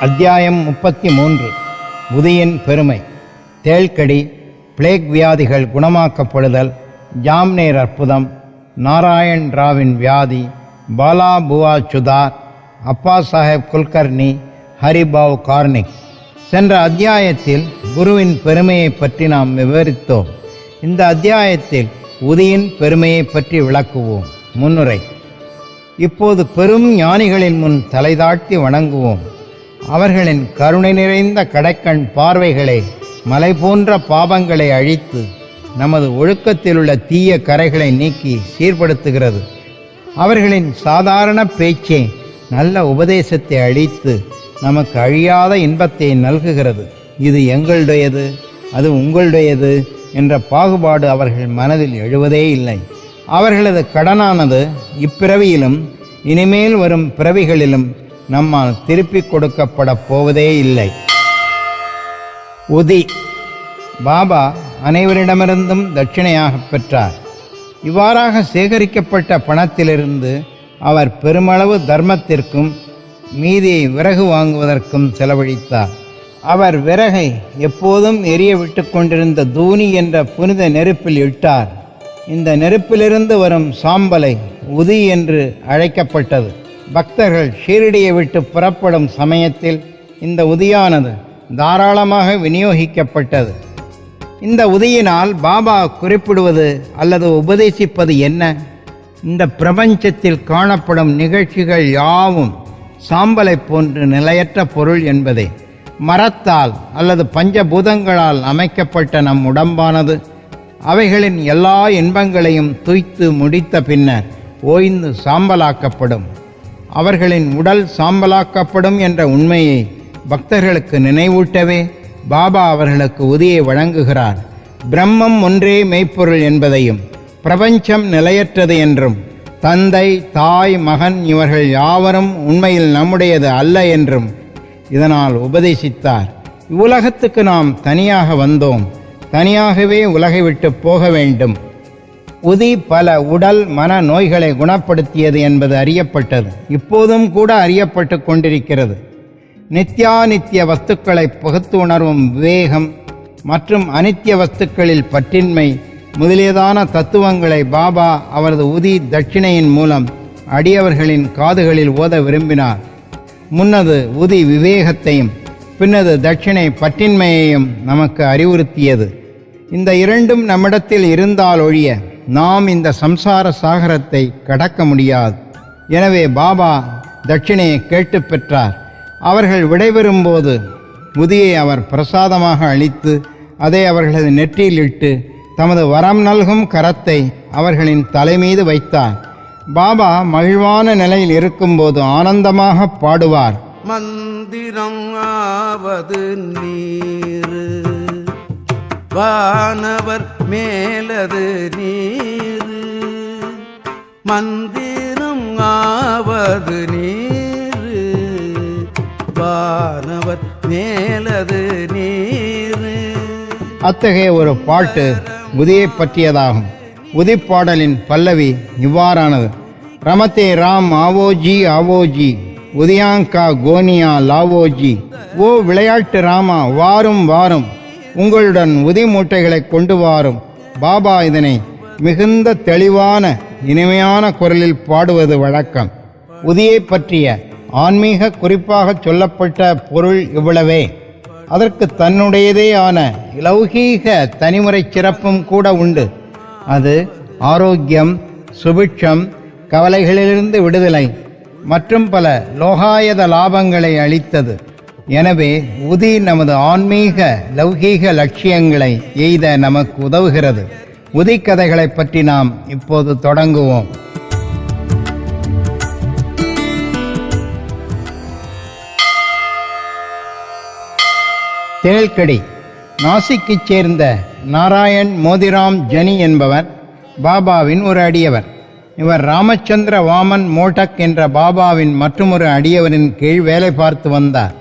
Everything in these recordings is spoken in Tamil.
அத்தியாயம் முப்பத்தி மூன்று உதியின் பெருமை. தேள்கடி பிளேக் வியாதிகள் குணமாக்கப்படுதல் ஜாம்னேர் அற்புதம் நாராயண் ராவின் வியாதி பாலா புவா சுதார் அப்பா சாஹேப் குல்கர்னி ஹரிபாவ் கார்னிக் சென்ற அத்தியாயத்தில் குருவின் பெருமையை பற்றி நாம் விவரித்தோம். இந்த அத்தியாயத்தில் உதியின் பெருமையை பற்றி விளக்குவோம். முன்னுரை. இப்போது பெரும் ஞானிகளின் முன் தலைதாழ்த்தி வணங்குவோம். அவர்களின் கருணை நிறைந்த கடைக்கண் பார்வைகளை மலை போன்ற பாவங்களை அழித்து நமது ஒழுக்கத்தில் உள்ள தீய கரைகளை நீக்கி சீர்படுத்துகிறது. அவர்களின் சாதாரண பேச்சே நல்ல உபதேசத்தை அளித்து நமக்கு அழியாத இன்பத்தை நல்குகிறது. இது எங்களுடையது அது உங்களுடையது என்ற பாகுபாடு அவர்கள் மனதில் எழுவதே இல்லை. அவர்களது கடனானது இப்பிறவியிலும் இனிமேல் வரும் பிறவிகளிலும் நம்மால் திருப்பிக் கொடுக்கப்பட போவதே இல்லை. உதி பாபா அனைவரிடமிருந்தும் தட்சிணையாகப் பெற்றார். இவ்வாறாக சேகரிக்கப்பட்ட பணத்திலிருந்து அவர் பெருமளவு தர்மத்திற்கும் மீதியை விறகு வாங்குவதற்கும் செலவழித்தார். அவர் விறகை எப்போதும் எரிய விட்டு கொண்டிருந்த தூணி என்ற புனித நெருப்பில் இட்டார். இந்த நெருப்பிலிருந்து வரும் சாம்பலை உதி என்று அழைக்கப்பட்டது. பக்தர்கள் ஷீரடியை விட்டு புறப்படும் சமயத்தில் இந்த உதியானது தாராளமாக விநியோகிக்கப்பட்டது. இந்த உதியினால் பாபா குறிப்பிடுவது அல்லது உபதேசிப்பது என்ன? இந்த பிரபஞ்சத்தில் காணப்படும் நிகழ்ச்சிகள் யாவும் சாம்பலை போன்று நிலையற்ற பொருள் என்பதே. மரத்தால் அல்லது பஞ்சபூதங்களால் அமைக்கப்பட்ட நம் உடம்பானது. அவைகளின் எல்லா இன்பங்களையும் துய்த்து முடித்த பின்னர் ஓய்ந்து சாம்பலாக்கப்படும். அவர்களின் உடல் சாம்பலாக்கப்படும் என்ற உண்மையை பக்தர்களுக்கு நினைவூட்டவே பாபா அவர்களுக்கு உதியை வழங்குகிறார். பிரம்மம் ஒன்றே மெய்ப்பொருள் என்பதையும் பிரபஞ்சம் நிலையற்றது என்றும் தந்தை தாய் மகன் இவர்கள் யாவரும் உண்மையில் நம்முடையது அல்ல என்றும் இதனால் உபதேசித்தார். இவ்வுலகத்துக்கு நாம் தனியாக வந்தோம். தனியாகவே உலகை விட்டு போக வேண்டும். உதி பல உடல் மன நோய்களை குணப்படுத்தியது என்பது அறியப்பட்டது. இப்போதும் கூட அறியப்பட்டு கொண்டிருக்கிறது. நித்யானித்திய வஸ்துக்களை பகுத்து உணர்வும் விவேகம் மற்றும் அனித்திய வஸ்துக்களில் பற்றின்மை முதலியதான தத்துவங்களை பாபா அவரது உதி தட்சிணையின் மூலம் அடியவர்களின் காதுகளில் ஓத விரும்பினார். முன்னது உதி விவேகத்தையும் பின்னது தட்சிணை பற்றின்மையையும் நமக்கு அறிவுறுத்தியது. இந்த இரண்டும் நம்மிடத்தில் இருந்தால் ஒழிய நாம் இந்த சம்சார சாகரத்தை கடக்க முடியாது. எனவே பாபா தட்சிணையை கேட்டு பெற்றார். அவர்கள் விடைபெறும்போது முதியை அவர் பிரசாதமாக அளித்து அதை அவர்களது நெற்றியில் இட்டு தமது வரம் நல்கும் கரத்தை அவர்களின் தலைமீது வைத்தார். பாபா மகிழ்வான நிலையில் இருக்கும்போது ஆனந்தமாக பாடுவார். மந்திரம் ஆவது நீர். வானவர் மேலது நீர் மந்திரம் ஆவது நீர் வானவர் மேலது நீர் அத்தகைய ஒரு பாட்டு உதியை பற்றியதாகும். உதிப்பாடலின் பல்லவி இவ்வாறானது. ரமத்தே ராம் ஆவோஜி ஆவோஜி. உதயாங்கா கோனியா லாவோஜி. ஓ விளையாட்டு ராமா வாரும் வாரும். உங்களுடன் உதி மூட்டைகளை கொண்டு வாரும். பாபா இதனை மிகுந்த தெளிவான இனிமையான குரலில் பாடுவது வழக்கம். உதியை பற்றிய ஆன்மீக குறிப்பாக சொல்லப்பட்ட பொருள் இவ்வளவே. அதற்கு தன்னுடையதே ஆன லௌகீக தனிமுறை சிறப்பும் கூட உண்டு. அது ஆரோக்கியம் சுபிட்சம் கவலைகளிலிருந்து விடுதலை மற்றும் பல லோகாயத லாபங்களை அளித்தது. எனவே உதி நமது ஆன்மீக லௌகீக லட்சியங்களை எய்த நமக்கு உதவுகிறது. உதி கதைகளை பற்றி நாம் இப்போது தொடங்குவோம். தேழ்கடி நாசிக்கைச் சேர்ந்த நாராயண் மோதிராம் ஜனி என்பவர் பாபாவின் ஒரு அடியவர். இவர் ராமச்சந்திர வாமன் மோட்டக் என்ற பாபாவின் மற்றொரு அடியவரின் கீழ் வேலை பார்த்து வந்தார்.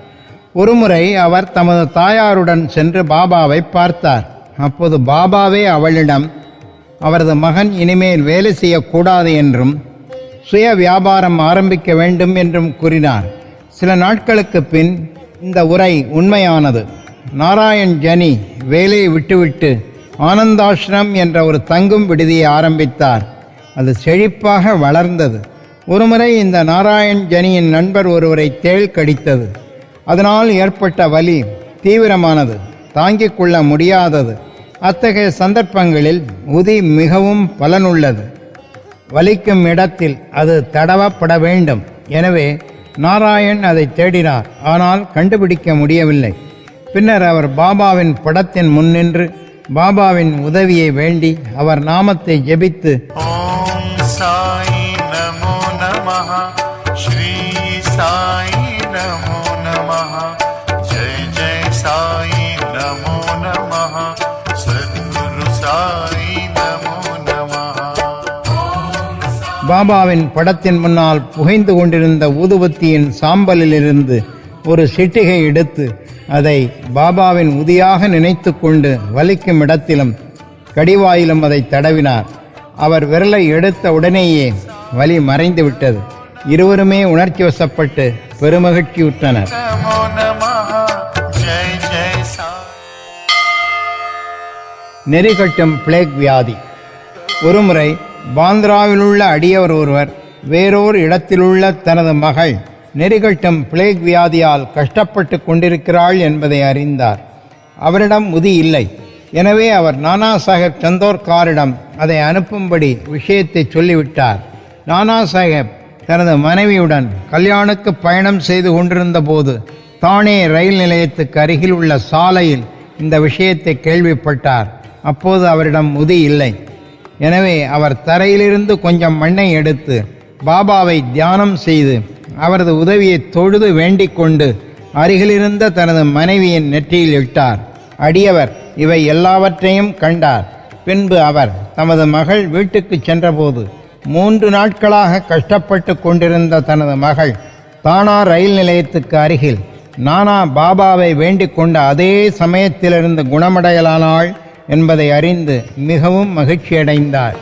ஒருமுறை அவர் தமது தாயாருடன் சென்று பாபாவை பார்த்தார். அப்போது பாபாவே அவளிடம் அவரது மகன் இனிமேல் வேலை செய்யக்கூடாது என்றும் சுய வியாபாரம் ஆரம்பிக்க வேண்டும் என்றும் கூறினார். சில நாட்களுக்கு பின் இந்த உரை உண்மையானது. நாராயண் ஜனி வேலையை விட்டுவிட்டு ஆனந்தாஷ்ரம் என்ற ஒரு தங்கும் விடுதியை ஆரம்பித்தார். அது செழிப்பாக வளர்ந்தது. ஒருமுறை இந்த நாராயண் ஜனியின் நண்பர் ஒருவரை தேள் கடித்தது. அதனால் ஏற்பட்ட வலி தீவிரமானது தாங்கிக் கொள்ள முடியாதது. அத்தகைய சந்தர்ப்பங்களில் உதி மிகவும் பலனுள்ளது. வலிக்கும் இடத்தில் அது தடவப்பட வேண்டும். எனவே நாராயண் அதை தேடினார். ஆனால் கண்டுபிடிக்க முடியவில்லை. பின்னர் அவர் பாபாவின் படத்தின் முன்னின்று பாபாவின் உதவியை வேண்டி அவர் நாமத்தை ஜெபித்து ஓம் சாய் நமோ நமஹா. பாபாவின் படத்தின் முன்னால் புகைந்து கொண்டிருந்த ஊதுபத்தியின் சாம்பலிலிருந்து ஒரு சிட்டிகை எடுத்து அதை பாபாவின் உதியாக நினைத்து கொண்டு வலிக்கும் இடத்திலும் கடிவாயிலும் அதை தடவினார். அவர் விரலை எடுத்த உடனேயே வலி மறைந்து விட்டது. இருவருமே உணர்ச்சி வசப்பட்டு பெருமகிழ்ச்சியுற்றனர். நெறிகட்டும் பிளேக் வியாதி. ஒருமுறை பாந்திராவிலுள்ள அடியவர் ஒருவர் வேறொரு இடத்திலுள்ள தனது மகள் நெறிகட்டும் பிளேக் வியாதியால் கஷ்டப்பட்டு கொண்டிருக்கிறாள் என்பதை அறிந்தார். அவரிடம் உதி இல்லை. எனவே அவர் நானா சாஹேப் சந்தோர்காரிடம் அதை அனுப்பும்படி விஷயத்தை சொல்லிவிட்டார். நானா சாஹேப் தனது மனைவியுடன் கல்யாணுக்கு பயணம் செய்து கொண்டிருந்த போது தானே ரயில் நிலையத்துக்கு அருகில் உள்ள சாலையில் இந்த விஷயத்தை கேள்விப்பட்டார். அப்போது அவரிடம் உதி இல்லை. எனவே அவர் தரையிலிருந்து கொஞ்சம் மண்ணை எடுத்து பாபாவை தியானம் செய்து அவரது உதவியை தொழுது வேண்டிக் கொண்டு அருகிலிருந்த தனது மனைவியின் நெற்றியில் இட்டார். அடியவர் இவை எல்லாவற்றையும் கண்டார். பின்பு அவர் தமது மகள் வீட்டுக்கு சென்றபோது மூன்று நாட்களாக கஷ்டப்பட்டு கொண்டிருந்த தனது மகள் தானா ரயில் நிலையத்துக்கு அருகில் நானா பாபாவை வேண்டிக் கொண்ட அதே சமயத்திலிருந்து குணமடையலானாள். என்பதை அறிந்து மிகவும் மகிழ்ச்சியடைந்தார்.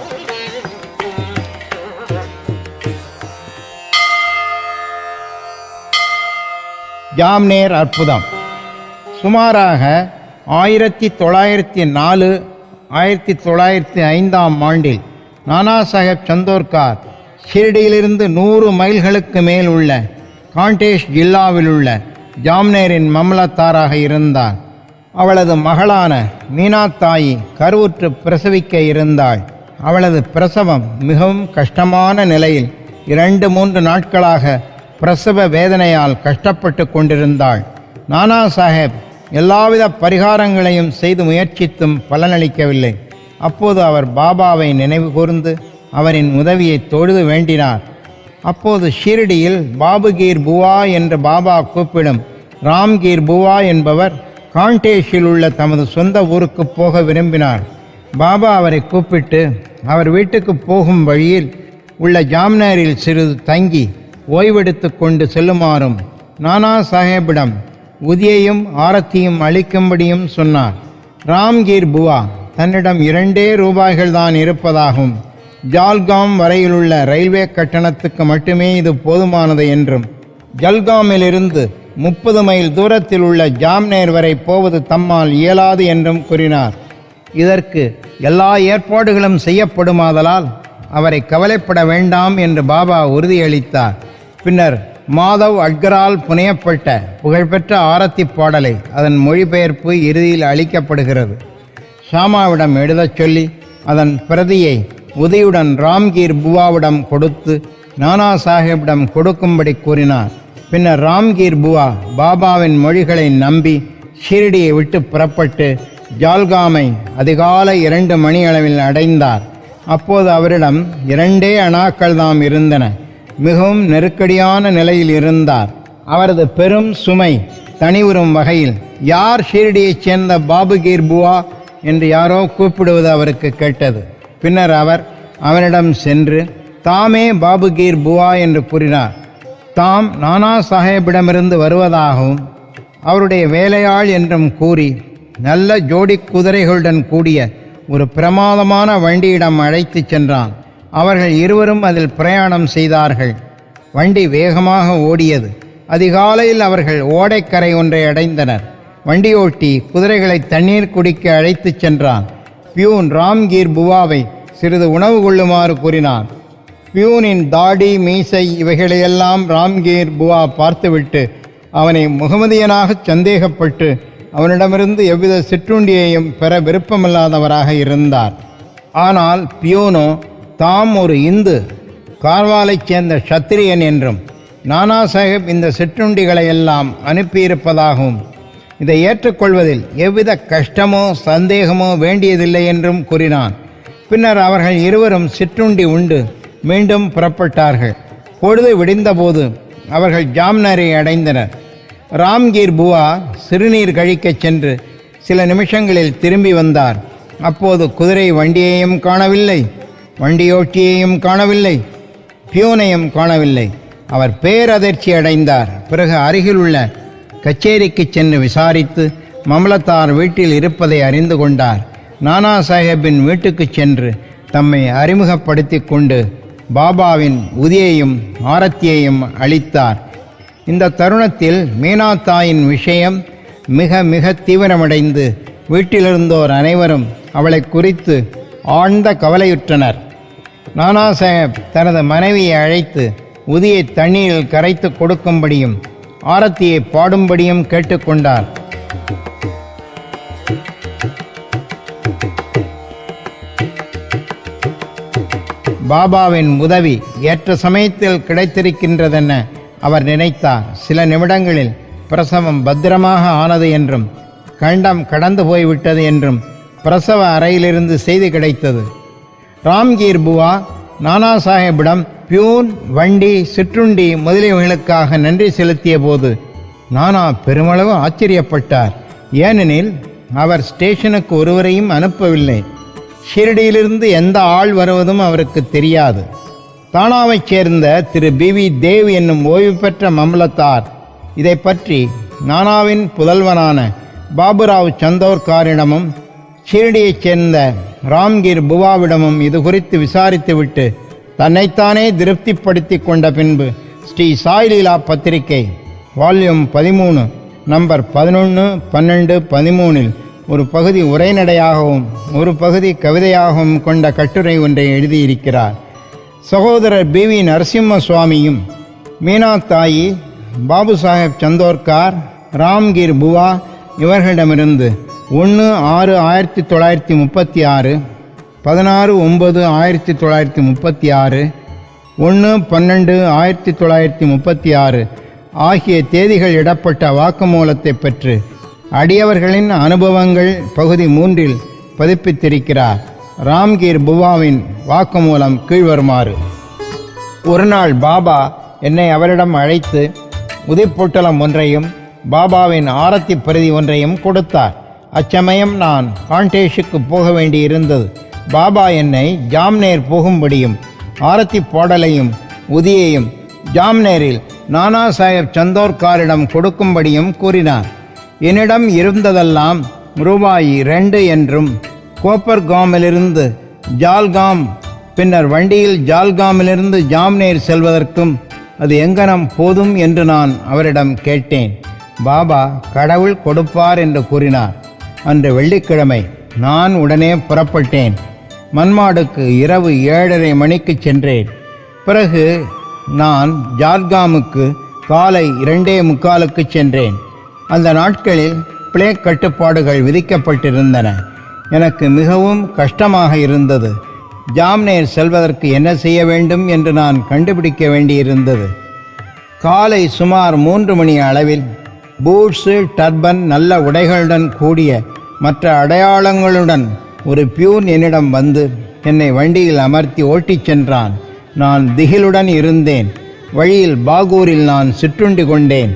ஜாம்னேர் அற்புதம். சுமாராக ஆயிரத்தி தொள்ளாயிரத்தி நாலு ஆயிரத்தி தொள்ளாயிரத்தி ஐந்தாம் ஆண்டில் நானா சாஹேப் சந்தோர்கார் ஷிரடியிலிருந்து நூறு மைல்களுக்கு மேல் உள்ள காண்டேஷ் ஜில்லாவில் உள்ள ஜாம்னேரின் மம்லத்தாராக இருந்தார். அவளது மகளான மீனாத்தாயி கருவுற்று பிரசவிக்க இருந்தாள். அவளது பிரசவம் மிகவும் கஷ்டமான நிலையில் இரண்டு மூன்று நாட்களாக பிரசவ வேதனையால் கஷ்டப்பட்டு கொண்டிருந்தாள். நானா சாஹேப் எல்லாவித பரிகாரங்களையும் செய்து முயற்சித்தும் பலனளிக்கவில்லை. அப்போது அவர் பாபாவை நினைவு கூர்ந்து அவரின் உதவியை தொழுது வேண்டினார். அப்போது ஷீரடியில் பாபுகீர் புவா என்று பாபா கூப்பிடும் ராம்கீர் புவா என்பவர் காண்டேஷில் உள்ள தமது சொந்த ஊருக்கு போக விரும்பினார். பாபா அவரை கூப்பிட்டு அவர் வீட்டுக்கு போகும் வழியில் உள்ள ஜாம்னரில் சிறிது தங்கி ஓய்வெடுத்து கொண்டு செல்லுமாறும் நானா சாஹேபிடம் உதியையும் ஆரத்தியும் அளிக்கும்படியும் சொன்னார். ராம்கீர் புவா தன்னிடம் இரண்டே ரூபாய்கள் தான் இருப்பதாகவும் ஜால்காம் வரையிலுள்ள ரயில்வே கட்டணத்துக்கு மட்டுமே இது போதுமானது என்றும் ஜல்காமிலிருந்து முப்பது மைல் தூரத்தில் உள்ள ஜாம்நேர் வரை போவது தம்மால் இயலாது என்றும் கூறினார். இதற்கு எல்லா ஏற்பாடுகளும் செய்யப்படுமாதலால் அவரை கவலைப்பட வேண்டாம் என்று பாபா உறுதியளித்தார். பின்னர் மாதவ் அட்கரால் புனையப்பட்ட புகழ்பெற்ற ஆரத்தி பாடலை அதன் மொழிபெயர்ப்பு இறுதியில் அளிக்கப்படுகிறது. ஷாமாவிடம் எழுதச் சொல்லி அதன் பிரதியை உதயுடன் ராம்கீர் புவாவிடம் கொடுத்து நானா சாஹேப்பிடம் கொடுக்கும்படி கூறினார். பின்னர் ராம்கீர் புவா பாபாவின் மொழிகளை நம்பி ஷீரடியை விட்டு புறப்பட்டு ஜால்காமை அதிகாலை இரண்டு மணி அளவில் அடைந்தார். அப்போது அவரிடம் இரண்டே அணாக்கள் தாம் இருந்தன. மிகவும் நெருக்கடியான நிலையில் இருந்தார். அவரது பெரும் சுமை தனிவுறும் வகையில் யார் ஷீரடியைச் சேர்ந்த பாபுகீர் புவா என்று யாரோ கூப்பிடுவது அவருக்கு கேட்டது. பின்னர் அவர் அவனிடம் சென்று தாமே பாபுகீர் புவா என்று கூறினார். தாம் நானா சாஹேபிடமிருந்து வருவதாகவும் அவருடைய வேலையாள் என்றும் கூறி நல்ல ஜோடி குதிரைகளுடன் கூடிய ஒரு பிரமாதமான வண்டியிடம் அழைத்து சென்றான். அவர்கள் இருவரும் அதில் பிரயாணம் செய்தார்கள். வண்டி வேகமாக ஓடியது. அதிகாலையில் அவர்கள் ஓடைக்கரை ஒன்றை அடைந்தனர். வண்டியோட்டி குதிரைகளை தண்ணீர் குடிக்க அழைத்துச் சென்றான். பியூன் ராம்கீர் புவாவை சிறிது உணவு கொள்ளுமாறு கூறினான். பியூனின் தாடி மீசை இவைகளையெல்லாம் ராம்கீர் புவா பார்த்துவிட்டு அவனை முகமதியனாகச் சந்தேகப்பட்டு அவனிடமிருந்து எவ்வித சிற்றுண்டியையும் பெற விருப்பமில்லாதவராக இருந்தார். ஆனால் பியூனோ தாம் ஒரு இந்து கார்வாலைச் சேர்ந்த சத்திரியன் என்றும் நானா சாஹிப் இந்த சிற்றுண்டிகளை எல்லாம் அனுப்பியிருப்பதாகவும் இதை ஏற்றுக்கொள்வதில் எவ்வித கஷ்டமோ சந்தேகமோ வேண்டியதில்லை என்றும் கூறினான். பின்னர் அவர்கள் இருவரும் சிற்றுண்டி உண்டு மீண்டும் புறப்பட்டார்கள். பொழுது விடிந்தபோது அவர்கள் ஜாம்னரை அடைந்தனர். ராம்கீர் புவா சிறுநீர் கழிக்கச் சென்று சில நிமிஷங்களில் திரும்பி வந்தார். அப்போது குதிரை வண்டியையும் காணவில்லை வண்டியோட்டியையும் காணவில்லை பியூனையும் காணவில்லை. அவர் பேரதிர்ச்சி அடைந்தார். பிறகு அருகிலுள்ள கச்சேரிக்கு சென்று விசாரித்து மமலத்தார் வீட்டில் இருப்பதை அறிந்து கொண்டார். நானா சாஹேப்பின் வீட்டுக்கு சென்று தம்மை அறிமுகப்படுத்தி கொண்டு பாபாவின் உதியையும் ஆரத்தியையும் அளித்தார். இந்த தருணத்தில் மீனா தாயின் விஷயம் மிக மிக தீவிரமடைந்து வீட்டிலிருந்தோர் அனைவரும் அவளை குறித்து ஆழ்ந்த கவலையுற்றனர். நானா சாஹேப் தனது மனைவியை அழைத்து உதியை தண்ணீரில் கரைத்து கொடுக்கும்படியும் ஆரத்தியை பாடும்படியும் கேட்டுக்கொண்டார். பாபாவின் உதவி ஏற்ற சமயத்தில் கிடைத்திருக்கின்றதென அவர் நினைத்தார். சில நிமிடங்களில் பிரசவம் பத்திரமாக ஆனது என்றும் கண்டம் கடந்து போய்விட்டது என்றும் பிரசவ அறையிலிருந்து செய்தி கிடைத்தது. ராம்கீர் புவா நானா சாஹேபிடம் பியூன் வண்டி சிற்றுண்டி முதலியவைகளுக்காக நன்றி செலுத்திய போது நானா பெருமளவு ஆச்சரியப்பட்டார். ஏனெனில் அவர் ஸ்டேஷனுக்கு ஒருவரையும் அனுப்பவில்லை. ஷிரடியிலிருந்து எந்த ஆள் வருவதும் அவருக்கு தெரியாது. தானாவைச் சேர்ந்த திரு பி வி தேவ் என்னும் ஓய்வு பெற்ற மம்லத்தார் இதை பற்றி நானாவின் புதல்வனான பாபுராவ் சந்தோர்காரிடமும் ஷிரடியைச் சேர்ந்த ராம்கீர் புவாவிடமும் இது குறித்து விசாரித்துவிட்டு தன்னைத்தானே திருப்திப்படுத்தி கொண்ட பின்பு ஸ்ரீ சாய்லீலா பத்திரிகை வால்யூம் பதிமூணு நம்பர் பதினொன்று பன்னெண்டு பதிமூணில் ஒரு பகுதி உரைநடையாகவும் ஒரு பகுதி கவிதையாகவும் கொண்ட கட்டுரை ஒன்றை எழுதியிருக்கிறார். சகோதரர் பி வி நரசிம்ம சுவாமியும் மீனா தாயி பாபு சாஹேப் சந்தோர்கார் ராம்கீர் புவா இவர்களிடமிருந்து ஒன்று ஆறு ஆயிரத்தி தொள்ளாயிரத்தி முப்பத்தி ஆறு பதினாறு ஒன்பது ஆயிரத்தி தொள்ளாயிரத்தி முப்பத்தி ஆறு ஒன்று பன்னெண்டு ஆயிரத்தி தொள்ளாயிரத்தி முப்பத்தி ஆறு ஆகிய தேதிகள் இடப்பட்ட வாக்குமூலத்தை பெற்று அடியவர்களின் அனுபவங்கள் பகுதி மூன்றில் பதிப்பித்திருக்கிறார். ராம்கீர் புவாவின் வாக்குமூலம் கீழ்வருமாறு. ஒரு நாள் பாபா என்னை அவரிடம் அழைத்து உதிப்பொட்டலம் ஒன்றையும் பாபாவின் ஆரத்தி பிரதி ஒன்றையும் கொடுத்தார். அச்சமயம் நான் காண்டேஷுக்கு போக வேண்டியிருந்தது. பாபா என்னை ஜாம்நேர் போகும்படியும் ஆரத்தி பாடலையும் உதியையும் ஜாம்நேரில் நானா சாஹேப் சந்தோர்காரிடம் கொடுக்கும்படியும் கூறினார். என்னிடம் இருந்ததெல்லாம் ரூபாய் ரெண்டு என்றும் கோப்பர்காமிலிருந்து ஜால்காம் பின்னர் வண்டியில் ஜால்காமிலிருந்து ஜாம்னேர் செல்வதற்கும் அது எங்கனம் போதும் என்று நான் அவரிடம் கேட்டேன். பாபா கடவுள் கொடுப்பார் என்று கூறினார். அன்று வெள்ளிக்கிழமை நான் உடனே புறப்பட்டேன். மன்மாடுக்கு இரவு ஏழரை மணிக்கு சென்றேன். பிறகு நான் ஜார்காமுக்கு காலை இரண்டே முக்காலுக்கு சென்றேன். அந்த நாட்களில் பிளேக் கட்டுப்பாடுகள் விதிக்கப்பட்டிருந்தன. எனக்கு மிகவும் கஷ்டமாக இருந்தது. ஜாம்னேர் செல்வதற்கு என்ன செய்ய வேண்டும் என்று நான் கண்டுபிடிக்க வேண்டியிருந்தது. காலை சுமார் மூன்று மணி அளவில் பூட்ஸு டர்பன் நல்ல உடைகளுடன் கூடிய மற்ற அடையாளங்களுடன் ஒரு பியூன் என்னிடம் வந்து என்னை வண்டியில் அமர்த்தி ஓட்டிச் சென்றான். நான் திகிலுடன் இருந்தேன். வழியில் பாகூரில் நான் சிற்றுண்டி கொண்டேன்.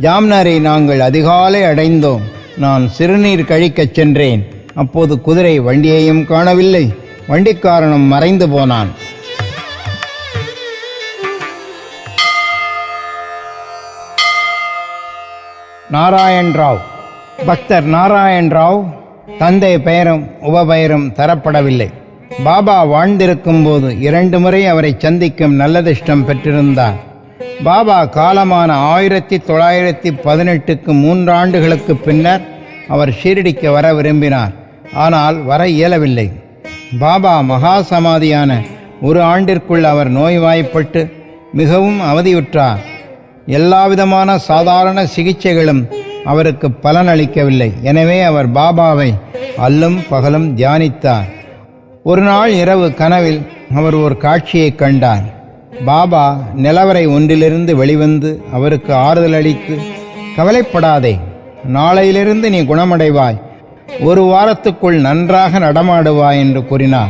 ஜாம்னரை நாங்கள் அதிகாலை அடைந்தோம். நான் சிறுநீர் கழிக்கச் சென்றேன். அப்போது குதிரை வண்டியையும் காணவில்லை. வண்டிக்காரனும் மறைந்து போனான். நாராயண் ராவ் பக்தர் நாராயண் ராவ் தந்தை பெயரும் உபபெயரும் தரப்படவில்லை. பாபா வாழ்ந்திருக்கும் போது இரண்டு முறை அவரை சந்திக்கும் நல்லதிஷ்டம் பெற்றிருந்தார். பாபா காலமான ஆயிரத்தி தொள்ளாயிரத்தி பதினெட்டுக்கு மூன்றாண்டுகளுக்கு பின்னர் அவர் ஷீரடிக்கு வர விரும்பினார். ஆனால் வர இயலவில்லை. பாபா மகா சமாதியான ஒரு ஆண்டிற்குள் அவர் நோய்வாய்ப்பட்டு மிகவும் அவதியுற்றார். எல்லாவிதமான சாதாரண சிகிச்சைகளும் அவருக்கு பலனளிக்கவில்லை. எனவே அவர் பாபாவை அல்லும் பகலும் தியானித்தார். ஒரு நாள் இரவு கனவில் அவர் ஒரு காட்சியைக் கண்டார். பாபா நிலவரை ஒன்றிலிருந்து வெளிவந்து அவருக்கு ஆறுதல் அளித்து கவலைப்படாதே நாளையிலிருந்து நீ குணமடைவாய். ஒரு வாரத்துக்குள் நன்றாக நடமாடுவாய் என்று கூறினார்.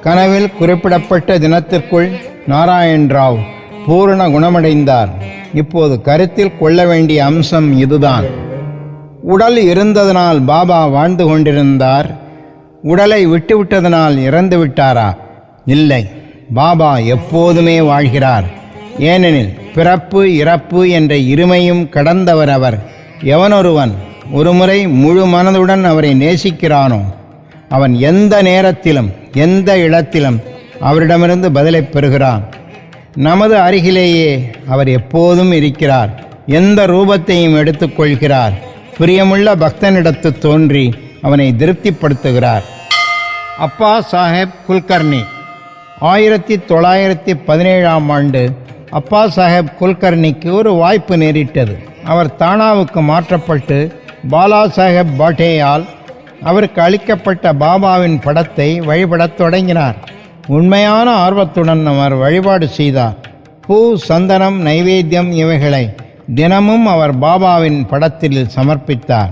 கனவில் குறிப்பிடப்பட்ட தினத்திற்குள் நாராயண் ராவ் பூரண குணமடைந்தார். இப்போது கருத்தில் கொள்ள வேண்டிய அம்சம் இதுதான். உடல் இருந்ததனால் பாபா வாழ்ந்து கொண்டிருந்தார். உடலை விட்டுவிட்டதனால் இறந்து விட்டாரா இல்லை. பாபா எப்போதுமே வாழ்கிறார். ஏனெனில் பிறப்பு இறப்பு என்ற இருமையும் கடந்தவர் அவர். எவனொருவன் ஒருமுறை முழு மனதுடன் அவரை நேசிக்கிறானோ அவன் எந்த நேரத்திலும் எந்த இடத்திலும் அவரிடமிருந்து பதிலை பெறுகிறான். நமது அருகிலேயே அவர் எப்போதும் இருக்கிறார். எந்த ரூபத்தையும் எடுத்துக்கொள்கிறார் பிரியமுள்ள பக்தனிடத்து தோன்றி அவனை திருப்திப்படுத்துகிறார். அப்பா சாஹேப் குல்கர்னி ஆயிரத்தி தொள்ளாயிரத்தி பதினேழாம் ஆண்டு அப்பா சாஹேப் குல்கர்னிக்கு ஒரு வாய்ப்பு நேரிட்டது. அவர் தானாவுக்கு மாற்றப்பட்டு பாலா சாஹேப் பாட்டேயால் அவருக்கு அளிக்கப்பட்ட பாபாவின் படத்தை வழிபடத் தொடங்கினார். உண்மையான ஆர்வத்துடன் அவர் வழிபாடு செய்தார். பூ சந்தனம் நைவேத்தியம் இவைகளை தினமும் அவர் பாபாவின் படத்தில் சமர்ப்பித்தார்.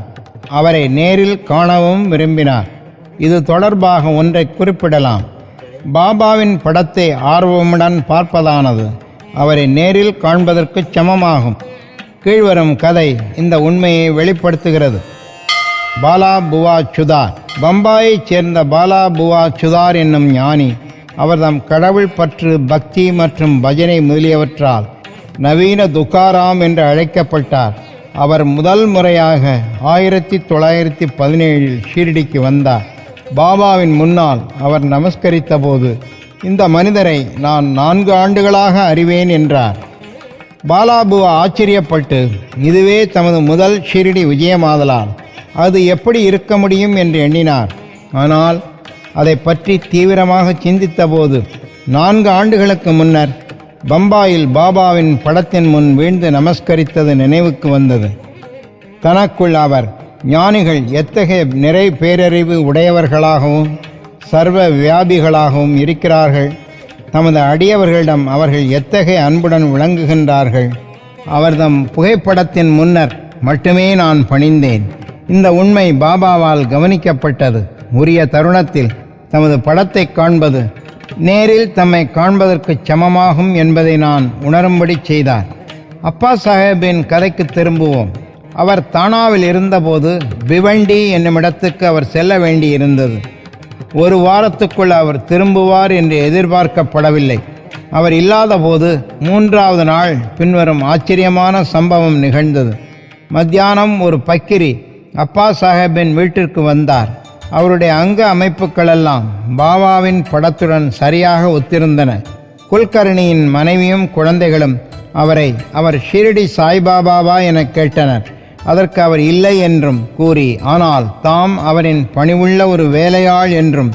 அவரை நேரில் காணவும் விரும்பினார். இது தொடர்பாக ஒன்றை குறிப்பிடலாம். பாபாவின் படத்தை ஆர்வமுடன் பார்ப்பதானது. அவரை நேரில் காண்பதற்கு சமமாகும். கீழ்வரும் கதை இந்த உண்மையை வெளிப்படுத்துகிறது. பாலா புவா சுதார் பம்பாயைச் சேர்ந்த பாலா புவா சுதார் என்னும் ஞானி அவர் தம் கடவுள் பற்று பக்தி மற்றும் பஜனை முதலியவற்றால் நவீன துக்காராம் என்று அழைக்கப்பட்டார். அவர் முதல் முறையாக ஆயிரத்தி தொள்ளாயிரத்தி பதினேழில் ஷீரடிக்கு வந்தார். பாபாவின் முன்னால் அவர் நமஸ்கரித்த போது இந்த மனிதரை நான் நான்கு ஆண்டுகளாக அறிவேன் என்றார். பாலாபுவா ஆச்சரியப்பட்டு இதுவே தமது முதல் ஷிரிடி விஜயமாதலால் அது எப்படி இருக்க முடியும்? என்று எண்ணினார். ஆனால் அதை பற்றி தீவிரமாக சிந்தித்தபோது நான்கு ஆண்டுகளுக்கு முன்னர் பம்பாயில் பாபாவின் படத்தின் முன் வீழ்ந்து நமஸ்கரித்தது நினைவுக்கு வந்தது. தனக்குள் அவர் ஞானிகள் எத்தகைய நிறை பேரறிவு உடையவர்களாகவும் சர்வ வியாபிகளாகவும் இருக்கிறார்கள். தமது அடியவர்களிடம் அவர்கள் எத்தகைய அன்புடன் விளங்குகின்றார்கள். அவர்தம் புகைப்படத்தின் முன்னர் மட்டுமே நான் பணிந்தேன். இந்த உண்மை பாபாவால் கவனிக்கப்பட்டது. உரிய தருணத்தில் தமது படத்தை காண்பது நேரில் தம்மை காண்பதற்கு சமமாகும் என்பதை நான் உணரும்படி செய்தார். அப்பா சாஹேபின் கதைக்கு திரும்புவோம். அவர் தானாவில் இருந்தபோது பிவண்டி என்னும் இடத்துக்கு அவர் செல்ல வேண்டியிருந்தது. ஒரு வாரத்துக்குள் அவர் திரும்புவார் என்று எதிர்பார்க்கப்படவில்லை. அவர் இல்லாதபோது மூன்றாவது நாள் பின்வரும் ஆச்சரியமான சம்பவம் நிகழ்ந்தது. மத்தியானம் ஒரு பக்கிரி அப்பா சாஹேபின் வீட்டிற்கு வந்தார். அவருடைய அங்க அமைப்புகளெல்லாம் பாபாவின் படத்துடன் சரியாக ஒத்திருந்தன. குல்கர்ணியின் மனைவியும் குழந்தைகளும் அவரை அவர் ஷிரடி சாய்பாபாவா என கேட்டனர். அதற்கு அவர் இல்லை என்றும் கூறி ஆனால் தாம் அவரின் பணிவுள்ள ஒரு வேலையாள் என்றும்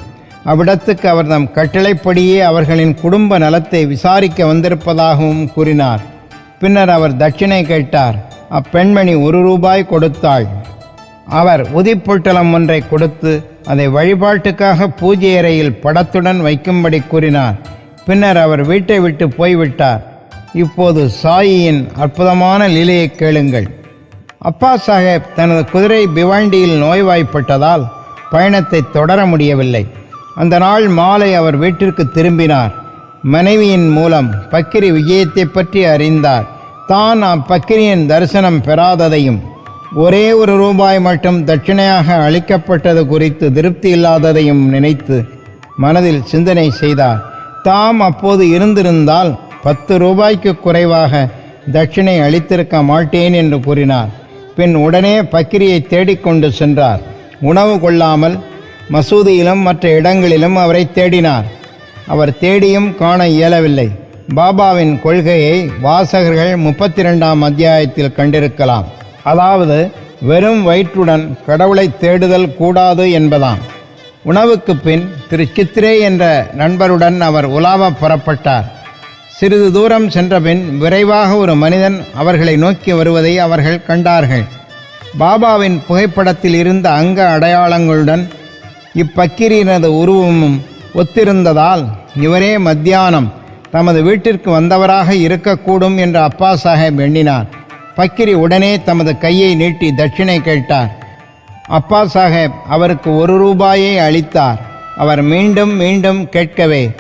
அவ்விடத்துக்கு அவர் தம் கட்டளைப்படியே அவர்களின் குடும்ப நலத்தை விசாரிக்க வந்திருப்பதாகவும் கூறினார். பின்னர் அவர் தட்சிணை கேட்டார் அப்பெண்மணி ஒரு ரூபாய் கொடுத்தாள். அவர் உதிப்பொட்டலம் ஒன்றை கொடுத்து அதை வழிபாட்டுக்காக பூஜை அறையில் படத்துடன் வைக்கும்படி கூறினார். பின்னர் அவர் வீட்டை விட்டு போய்விட்டார். இப்போது சாயியின் அற்புதமான லீலையை கேளுங்கள். அப்பா சாஹேப் தனது குதிரை பிவாண்டியில் நோய்வாய்ப்பட்டதால் பயணத்தை தொடர முடியவில்லை. அந்த நாள் மாலை அவர் வீட்டிற்கு திரும்பினார். மனைவியின் மூலம் பக்கிரி விஜயத்தை பற்றி அறிந்தார். தான் அப்பக்கிரியின் தரிசனம் பெறாததையும் ஒரே ஒரு ரூபாய் மட்டும் தட்சிணையாக அளிக்கப்பட்டது குறித்து திருப்தி இல்லாததையும் நினைத்து மனதில் சிந்தனை செய்தார். தாம் அப்போது இருந்திருந்தால் பத்து ரூபாய்க்கு குறைவாக தட்சிணை அளித்திருக்க மாட்டேன் என்று கூறினார். பின் உடனே பக்கிரியை தேடிக்கொண்டு சென்றார். உணவு கொள்ளாமல் மசூதியிலும் மற்ற இடங்களிலும் அவரை தேடினார். அவர் தேடியும் காண இயலவில்லை. பாபாவின் கொள்கையை வாசகர்கள் முப்பத்தி ரெண்டாம் அத்தியாயத்தில் கண்டிருக்கலாம். அதாவது வெறும் வயிற்றுடன் கடவுளை தேடுதல் கூடாது என்பதாம். உணவுக்கு பின் திரு சித்ரே என்ற நண்பருடன் அவர் உலாவ புறப்பட்டார். சிறிது தூரம் சென்றபின் விரைவாக ஒரு மனிதன் அவர்களை நோக்கி வருவதை அவர்கள் கண்டார்கள். பாபாவின் புகைப்படத்தில் இருந்த அங்க அடையாளங்களுடன் இப்பக்கிரியினது உருவமும் ஒத்திருந்ததால் இவரே மத்தியானம் தமது வீட்டிற்கு வந்தவராக இருக்கக்கூடும் என்று அப்பா சாஹேப் எண்ணினார். பக்கிரி உடனே தமது கையை நீட்டி தட்சிணை கேட்டார். அப்பா சாஹேப் அவருக்கு ஒரு ரூபாயை அளித்தார். அவர் மீண்டும் மீண்டும் கேட்கவே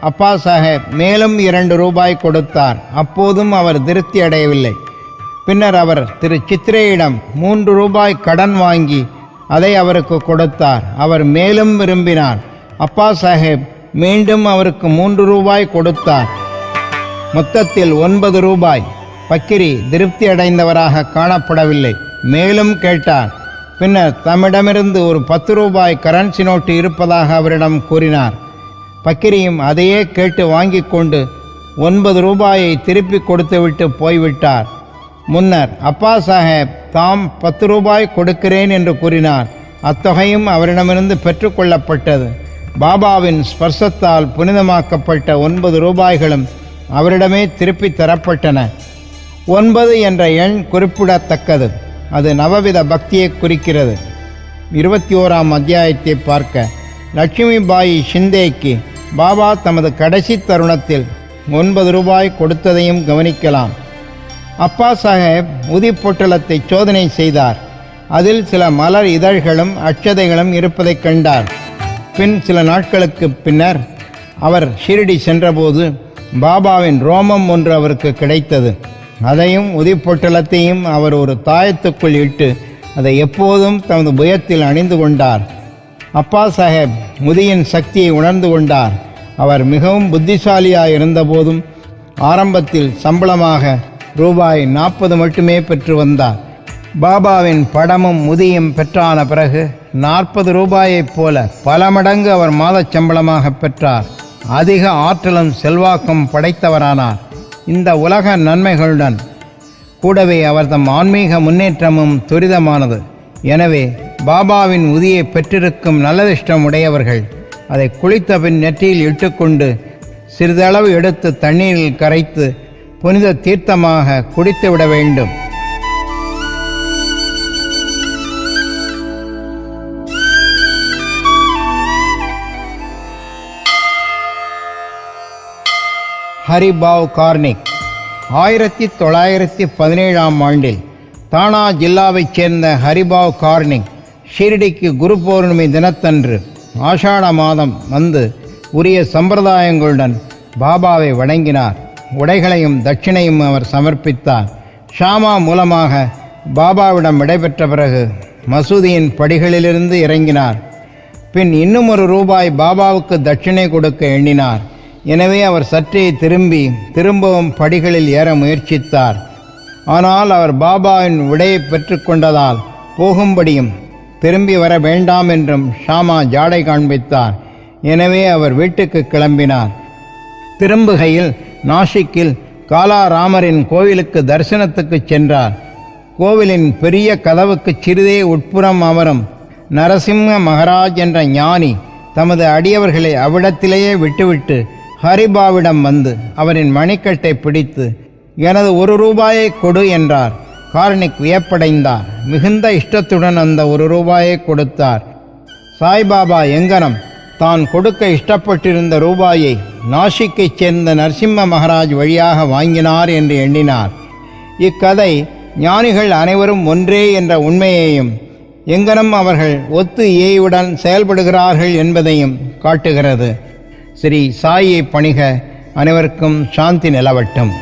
அப்பா சாஹேப் மேலும் இரண்டு ரூபாய் கொடுத்தார். அப்போதும் அவர் திருப்தி அடையவில்லை. பின்னர் அவர் திரு சித்ரேயிடம் மூன்று ரூபாய் கடன் வாங்கி அதை அவருக்கு கொடுத்தார். அவர் மேலும் விரும்பினார். அப்பா சாஹேப் மீண்டும் அவருக்கு மூன்று ரூபாய் கொடுத்தார். மொத்தத்தில் ஒன்பது ரூபாய். பக்கிரி திருப்தி அடைந்தவராக காணப்படவில்லை. மேலும் கேட்டார். பின்னர் தம்மிடமிருந்து ஒரு பத்து ரூபாய் கரன்சி நோட்டு இருப்பதாக அவரிடம் கூறினார். பக்கிரியும் அதையே கேட்டு வாங்கி கொண்டு ஒன்பது ரூபாயை திருப்பி கொடுத்துவிட்டு போய்விட்டார். முன்னர் அப்பா சாஹேப் தாம் பத்து ரூபாய் கொடுக்கிறேன் என்று கூறினார். அத்தொகையும் அவரிடமிருந்து பெற்றுக்கொள்ளப்பட்டது பாபாவின் ஸ்பர்சத்தால் புனிதமாக்கப்பட்ட ஒன்பது ரூபாய்களும் அவரிடமே திருப்பி தரப்பட்டன. ஒன்பது என்ற எண் குறிப்பிடத்தக்கது. அது நவவித பக்தியை குறிக்கிறது. இருபத்தி ஓராம் அத்தியாயத்தை பார்க்க. லட்சுமிபாயி ஷிந்தேக்கு பாபா தமது கடைசி தருணத்தில் ஒன்பது ரூபாய் கொடுத்ததையும் கவனிக்கலாம். அப்பா சாஹேப் உதி பொட்டலத்தை சோதனை செய்தார். அதில் சில மலர் இதழ்களும் அட்சதைகளும் இருப்பதைக் கண்டார். பின் சில நாட்களுக்கு பின்னர் அவர் ஷிரடி சென்றபோது பாபாவின் ரோமம் ஒன்று அவருக்கு கிடைத்தது. அதையும் உதி பொட்டலத்தையும் அவர் ஒரு தாயத்துக்குள் இட்டு அதை எப்போதும் தமது புயத்தில் அணிந்து கொண்டார். அப்பா சாஹேப் முதியின் சக்தியை உணர்ந்து கொண்டார். அவர் மிகவும் புத்திசாலியாக இருந்தபோதும் ஆரம்பத்தில் சம்பளமாக ரூபாய் நாற்பது மட்டுமே பெற்று வந்தார். பாபாவின் படமும் முதியும் பெற்றான பிறகு நாற்பது ரூபாயைப் போல பல மடங்கு அவர் மாதச் சம்பளமாக பெற்றார். அதிக ஆற்றலும் செல்வாக்கும் படைத்தவரானார். இந்த உலக நன்மைகளுடன் கூடவே அவர் தம் ஆன்மீக முன்னேற்றமும் துரிதமானது. எனவே பாபாவின் உதியை பெற்றிருக்கும் நல்லதிஷ்டம் உடையவர்கள் அதை குளித்த பின் நெற்றியில் இட்டுக்கொண்டு சிறிதளவு எடுத்து தண்ணீரில் கரைத்து புனித தீர்த்தமாக குடித்து விட வேண்டும். ஹரிபாவ் கார்னிக் ஆயிரத்தி தொள்ளாயிரத்தி பதினேழாம் ஆண்டில் தானா ஜில்லாவைச் சேர்ந்த ஹரிபாவ் கார்னிக் ஷிரடிக்கு குரு பௌர்ணமி தினத்தன்று ஆஷாட மாதம் வந்து உரிய சம்பிரதாயங்களுடன் பாபாவை வணங்கினார். உடைகளையும் தட்சிணையும் அவர் சமர்ப்பித்தார். ஷாமா மூலமாக பாபாவிடம் விடைபெற்ற பிறகு மசூதியின் படிகளிலிருந்து இறங்கினார். பின் இன்னும் ஒரு ரூபாய் பாபாவுக்கு தட்சிணை கொடுக்க எண்ணினார். எனவே அவர் சற்றே திரும்பி திரும்பவும் படிகளில் ஏற முயற்சித்தார். ஆனால் அவர் பாபாவின் விடையை பெற்றுக்கொண்டதால் போகும்படியும் திரும்பி வர வேண்டாம் என்றும் ஷாமா ஜாடை காண்பித்தார். எனவே அவர் வீட்டுக்கு கிளம்பினார். திரும்புகையில் நாசிக்கில் காலாராமரின் கோவிலுக்கு தரிசனத்துக்கு சென்றார். கோவிலின் பெரிய கதவுக்கு சிறிதே உட்புறம் அமரும் நரசிம்ம மகராஜ் என்ற ஞானி தமது அடியவர்களை அவ்விடத்திலேயே விட்டுவிட்டு ஹரிபாவிடம் வந்து அவரின் மணிக்கட்டை பிடித்து எனது ஒரு ரூபாயை கொடு என்றார். கார்னிக் வியப்படைந்தார். மிகுந்த இஷ்டத்துடன் அந்த ஒரு ரூபாயை கொடுத்தார். சாய்பாபா எங்கனம் தான் கொடுக்க இஷ்டப்பட்டிருந்த ரூபாயை நாசிக்கைச் சேர்ந்த நரசிம்ம மகராஜ் வழியாக வாங்கினார் என்று எண்ணினார். இக்கதை ஞானிகள் அனைவரும் ஒன்றே என்ற உண்மையையும் எங்கனம் அவர்கள் ஒத்து ஏயுடன் செயல்படுகிறார்கள் என்பதையும் காட்டுகிறது. ஸ்ரீ சாயை பணிக அனைவருக்கும் சாந்தி நிலவட்டும்.